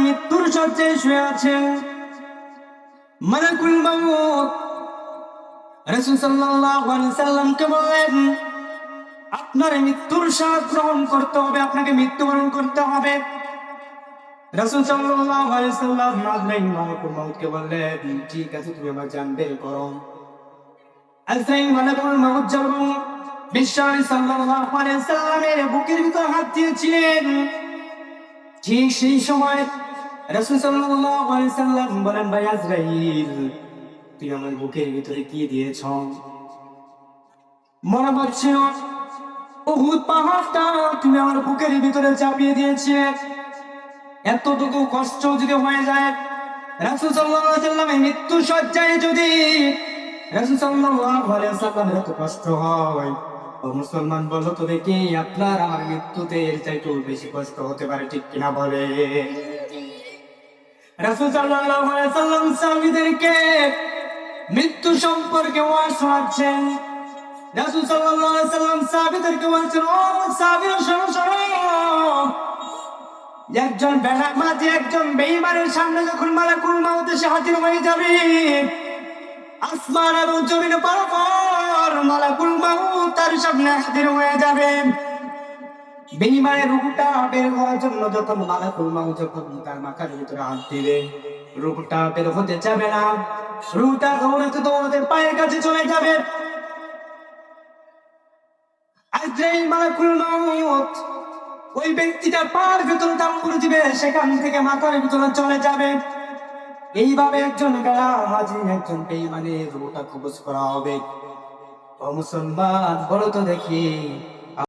মৃত্যুর শুয়ে সাল্লামকে বললেন আপনার মৃত্যুর স্বাদ গ্রহণ করতে হবে, আপনাকে মৃত্যুবরণ করতে হবে। বললেন, ঠিক আছে, তুমি আমার সাল্লামের বুকের ভিতর হাত দিয়েছিলেন। ঠিক সেই সময় রাসূল সাল্লাল্লাহু আলাইহি সাল্লাম বলেন, ভাই তুই আমার বুকের ভিতরে কি দিয়েছ? মনে পড়ছিল উহুদ পাহাড়টা তুমি আমার বুকের ভিতরে চাপিয়ে দিয়েছিলে। এতটুকু কষ্ট যদি হয়ে যায়, রাসূল সাল্লাল্লাহু সাল্লামের মৃত্যু সজ্জায় যদি রাসূল সাল্লাল্লাহু আলাইহি সাল্লামের এত কষ্ট হয় ও মুসলমান বলো তো দেখি আপনার? আমার মৃত্যুতে এর চাইতেও বেশি কষ্ট হতে পারে, ঠিক কিনা বলে? মৃত্যু সম্পর্কে একজন বেড়া মাঝে একজন বেঈমানের সামনে যখন মালাকুল মাউত এসে হাজির হয়ে যাবে, আসমান এবং জমিন পরপর মালাকুল মাউত তার সামনে হাজির হয়ে যাবে। বেঈমানের রূপটা বের হওয়ার জন্য যখন মালাকুল মাউত যখন তার মাথার ভিতরে হাত দিবে, রূপটা বের হতে যাবে না। রূপটা দৌড়াতে দৌড়াতে পায়ের কাছে চলে যাবে। ওই ব্যক্তিটা পার ভিতরে করে দিবে, সেখান থেকে মাথার ভিতরে চলে যাবে। এইভাবে একজন বেড়া হাজি একজন বেইমানের রূপটা কবজ করা হবে। ও মুসলমান বলো তো দেখি।